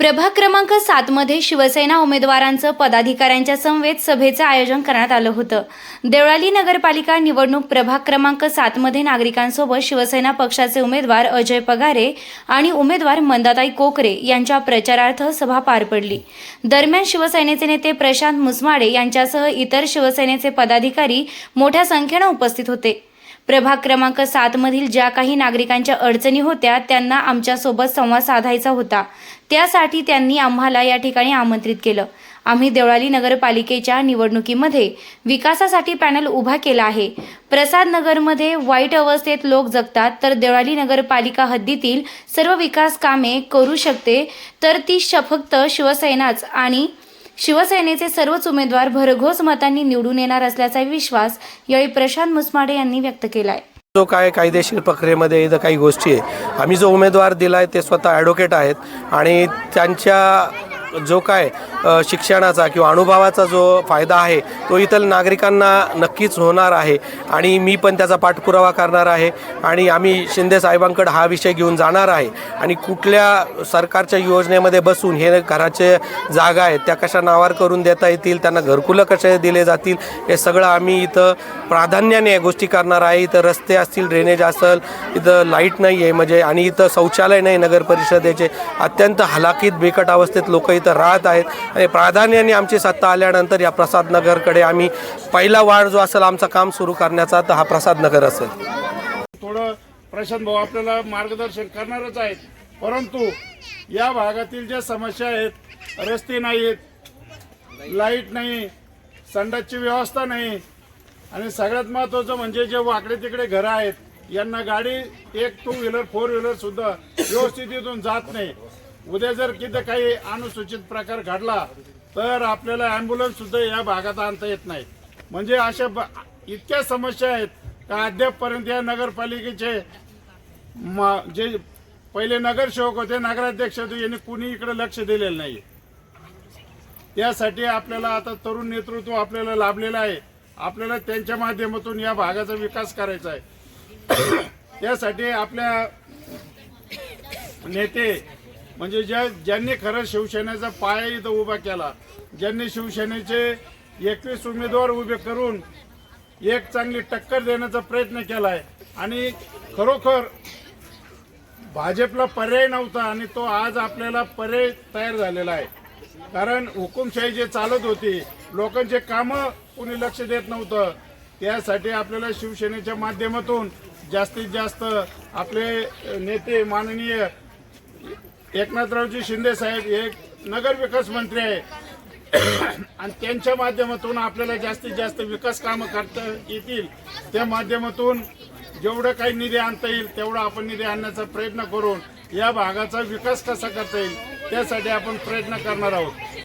प्रभाग क्रमांक सातमध्ये शिवसेना उमेदवारांचं पदाधिकाऱ्यांच्या समवेत सभेचं आयोजन करण्यात आलं होतं. देवळाली नगरपालिका निवडणूक प्रभाग क्रमांक सातमध्ये नागरिकांसोबत शिवसेना पक्षाचे उमेदवार अजय पगारे आणि उमेदवार मंदाताई कोकरे यांच्या प्रचारार्थ सभा पार पडली. दरम्यान शिवसेनेचे नेते प्रशांत मुसमाडे यांच्यासह इतर शिवसेनेचे पदाधिकारी मोठ्या संख्येनं उपस्थित होते. प्रभाग क्रमांक सातमधील ज्या काही नागरिकांच्या अडचणी होत्या त्यांना आमच्यासोबत संवाद साधायचा होता. त्यासाठी त्यांनी आम्हाला या ठिकाणी आमंत्रित केलं. आम्ही देवळाली नगरपालिकेच्या निवडणुकीमध्ये विकासासाठी पॅनल उभा केला आहे. प्रसाद नगरमध्ये वाईट अवस्थेत लोक जगतात तर देवळाली नगरपालिका हद्दीतील सर्व विकास कामे करू शकते तर ती फक्त शिवसेनाच आणि शिवसेनेचे सर्वच उमेदवार भरघोस मतांनी निवडून येणार असल्याचा विश्वास यावेळी प्रशांत मुसमाडे यांनी व्यक्त केलाय. जो काय कायदेशीर प्रक्रियेमध्ये इथं काही गोष्टी आहे आम्ही जो उमेदवार दिला आहे ते स्वतः ॲडव्होकेट आहेत आणि त्यांच्या जो काय शिक्षणाचा किंवा अनुभवाचा जो फायदा आहे तो इतर नागरिकांना नक्कीच होणार आहे. आणि मी पण त्याचा पाठपुरावा करणार आहे. आणि आम्ही शिंदे साहेबांकडे हा विषय घेऊन जाणार आहे. आणि कुठल्या सरकारच्या योजनेमध्ये बसून हे घराचे जागा आहेत त्या कशा नावार करून देता येतील त्यांना घरकुलं कसे दिले जातील हे सगळं आम्ही इथं प्राधान्याने या गोष्टी करणार आहे. इथं रस्ते असतील ड्रेनेज असेल इथं लाइट नाही आहे म्हणजे आणि इथं शौचालय नाही नगर परिषदेचे. अत्यंत हलाखीत बिकट अवस्थेत लोक इथं राहत आहेत. आणि प्राधान्याने आमची सत्ता आल्यानंतर या प्रसाद नगरकडे आम्ही पहिला वाढ जो असेल आमचं काम सुरू करण्याचा तर हा प्रसाद नगर असेल. थोडं प्रशांत भाऊ आपल्याला मार्गदर्शन करणारच आहेत. परंतु या भागातील ज्या समस्या आहेत रस्ते नाहीत लाइट नाही संडासची व्यवस्था नाही आणि सगळ्यात महत्त्वाचं म्हणजे जे वाकडे तिकडे घरं आहेत यांना गाडी एक टू व्हीलर फोर व्हीलर सुद्धा व्यवस्थित इथून जात नाही. उद्या जर किती काही अनुसूचित प्रकार घडला तर आपल्याला ॲम्ब्युलन्स सुद्धा या भागात आणता येत नाही. म्हणजे अशा ब- इतक्या समस्या आहेत का अद्यापपर्यंत या नगरपालिकेचे म- जे पहिले नगरसेवक होते नगराध्यक्ष होते यांनी कुणी इकडे लक्ष दिलेलं नाही. त्यासाठी आपल्याला आता तरुण नेतृत्व आपल्याला लाभलेलं आहे. आपल्याला त्यांच्या माध्यमातून या भागाचा विकास करायचा आहे. त्यासाठी आपल्या नेते म्हणजे ज्या ज्यांनी खरं शिवसेनेचा पाया इथं उभा केला ज्यांनी शिवसेनेचे एकवीस उमेदवार उभे करून एक चांगली टक्कर देण्याचा प्रयत्न केलाय आणि खरोखर भाजपला पर्याय नव्हता आणि तो आज आपल्याला पर्याय तयार झालेला आहे. कारण हुकुमशाही जे चालत होती लोकांचे कामं कोणी लक्ष देत नव्हतं. त्यासाठी आपल्याला शिवसेनेच्या माध्यमातून जास्तीत जास्त आपले नेते माननीय एकनाथरावजी शिंदे साहेब हे नगर विकास मंत्री आहे. आणि त्यांच्या माध्यमातून आपल्याला जास्तीत जास्त विकास कामं करता येतील. त्या माध्यमातून जेवढं काही निधी आणता येईल तेवढा आपण निधी आणण्याचा प्रयत्न करून या भागाचा विकास कसा करता येईल त्यासाठी आपण प्रयत्न करणार आहोत.